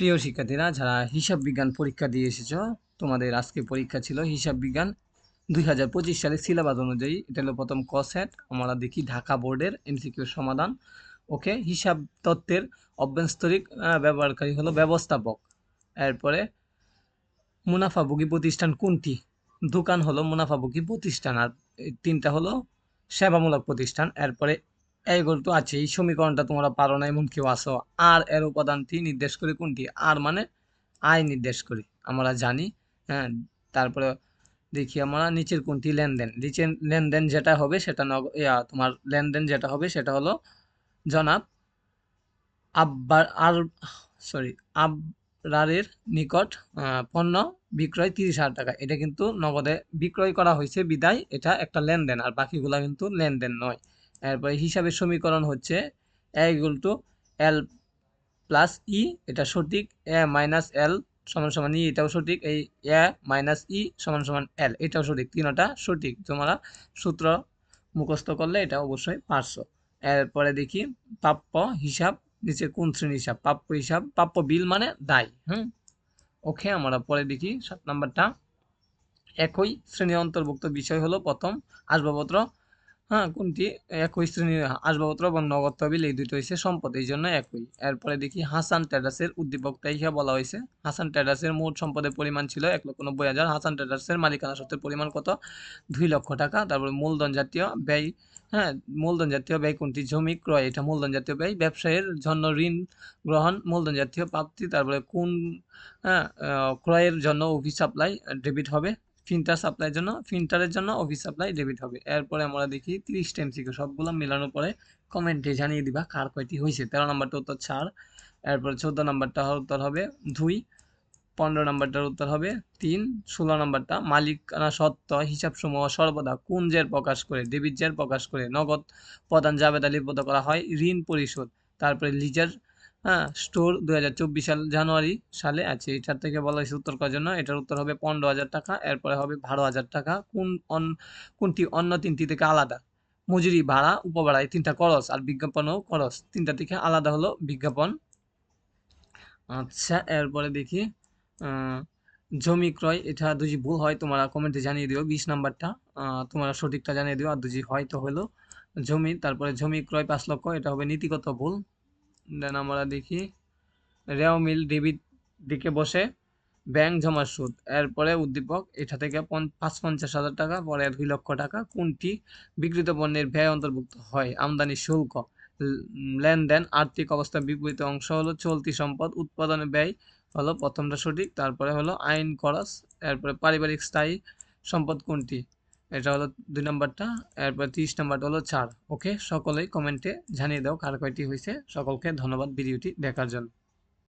প্রিয় শিক্ষার্থীরা, যারা হিসাব বিজ্ঞান পরীক্ষা দিয়ে এসেছ, তোমাদের আজকে পরীক্ষা ছিল হিসাব বিজ্ঞান দুই হাজার পঁচিশ সালের সিলেবাস অনুযায়ী। এটা হলো প্রথম ক সেট, আমরা দেখি ঢাকা বোর্ডের এমসিকিউ সমাধান। ওকে হিসাব তত্ত্বের অভ্যন্তরিক ব্যবহারকারী হলো ব্যবস্থাপক। এরপরে মুনাফাভোগী প্রতিষ্ঠান কোনটি? দোকান হলো মুনাফাভোগী প্রতিষ্ঠান, আর তিনটা হলো সেবামূলক প্রতিষ্ঠান। এরপরে এইগুলো তো আছে এই সমীকরণটা তোমরা পারো না এমন কেউ আসো আর এর উপাদানটি নির্দেশ করে কোনটি? আর মানে আয় নির্দেশ করি, আমরা জানি হ্যাঁ। তারপরে দেখি আমরা নিচের কোনটি, লেনদেন। নিচের লেনদেন যেটা হবে সেটা নগ তোমার লেনদেন যেটা হবে সেটা হলো, জনাব আব্বার আর, সরি, আবরারের নিকট পণ্য বিক্রয় তিরিশ হাজার টাকা। এটা কিন্তু নগদে বিক্রয় করা হয়েছে, বিদায়, এটা একটা লেনদেন, আর বাকিগুলা কিন্তু লেনদেন নয়। এরপরে হিসাবের সমীকরণ হচ্ছে A equal to L plus E এটা সঠিক এ মাইনাস এল সমান সমান ই এটাও সঠিক, এই এ মাইনাস ই সমান সমান এল এটাও সঠিক, তিনটা সঠিক, তোমরা সূত্র মুখস্থ করলে এটা অবশ্যই পারছ। এরপরে দেখি, প্রাপ্য হিসাব, নিচে কোন শ্রেণি হিসাব? প্রাপ্য হিসাব, প্রাপ্য বিল মানে দায়, হুম? ওকে, আমরা পরে দেখি, সাত নাম্বারটা। একই শ্রেণির অন্তর্ভুক্ত বিষয় হলো প্রথম আসবাবপত্র হ্যাঁ কোনটি? একই শ্রেণির আসবাবপত্র এবং নগদ তহবিল এই দুটো হয়েছে সম্পদ, এই জন্য একই। এরপরে দেখি, হাসান ট্রেডার্সের উদ্দীপকটা ইহা বলা হয়েছে হাসান ট্রেডার্সের মোট সম্পদের পরিমাণ ছিল এক লক্ষ নব্বই হাজার। হাসান ট্রেডার্সের মালিকানা সত্ত্বের পরিমাণ কত? দুই লক্ষ টাকা। তারপরে মূলধন জাতীয় ব্যয় হ্যাঁ মূলধন জাতীয় ব্যয় কোনটি? জমি ক্রয়, এটা মূলধন জাতীয় ব্যয়। ব্যবসায়ের জন্য ঋণ গ্রহণ, মূলধন জাতীয় প্রাপ্তি। তারপরে কোন হ্যাঁ ক্রয়ের জন্য অফিস সাপ্লাই ডেবিট হবে। ফিন্টার সাপ্লাইয়ের জন্য, ফিন্টারের জন্য অফিস সাপ্লাই ডেবিট হবে। এরপরে আমরা দেখি তিরিশ টাইম থেকে সবগুলো মেলানোর পরে কমেন্টে জানিয়ে দিবা কার কয়টি হয়েছে। তেরো নম্বরটা উত্তর চার, এরপরে চোদ্দ নম্বরটা উত্তর হবে দুই, পনেরো নম্বরটার উত্তর হবে তিন, ষোলো নম্বরটা মালিকানা সত্ত্ব, হিসাবসমূহ সর্বদা কোন জের প্রকাশ করে ডেবিট জের প্রকাশ করে, নগদ প্রদান জাবেদা লিপিবদ্ধ করা হয়, ঋণ পরিশোধ, তারপরে লিজার হ্যাঁ স্টোর দু হাজার চব্বিশ সাল, জানুয়ারি সালে আছে। এটার থেকে বলা হয়েছে উত্তর করার জন্য। এটার উত্তর হবে পনেরো হাজার টাকা, এরপরে হবে বারো হাজার টাকা। কোন অন, কোনটি অন্য তিনটি থেকে আলাদা? মজুরি, ভাড়া উপভাড়া এই তিনটা খরচ আর বিজ্ঞাপনও খরচ। তিনটা থেকে আলাদা হলো বিজ্ঞাপন। আচ্ছা এরপরে দেখি জমি ক্রয়, এটা দুজি ভুল হয় তোমরা কমেন্টে জানিয়ে দিও, বিশ নাম্বারটা। তোমরা সঠিকটা জানিয়ে দিও, আর দুজি হয় তো হলো জমি। তারপরে জমি ক্রয় পাঁচ লক্ষ, এটা হবে নীতিগত ভুল। দেন আমরা দেখি। রেও মিল ডেবিট দিকে বসে ব্যাংক জমার সুদ। এরপরে উদ্দীপক, এটা থেকে পাঁচ পঞ্চাশ হাজার টাকা, পরে দুই লক্ষ টাকা, কোনটি বিক্রিত পণ্যের ব্যয় অন্তর্ভুক্ত হয়? আমদানি শুল্ক লেনদেন, আর্থিক অবস্থার বিপরীত অংশ হলো চলতি সম্পদ উৎপাদনের ব্যয় হলো প্রথমটা সঠিক, তারপরে হলো আইন খরচ, এরপরে পারিবারিক স্থায়ী সম্পদ কোনটি? এটা হলো দুই নম্বরটা, এরপর তিরিশ নম্বরটা হলো চার ওকে, সকলেই কমেন্টে জানিয়ে দাও কার কয়টি হয়েছে। সকলকে ধন্যবাদ ভিডিওটি দেখার জন্য।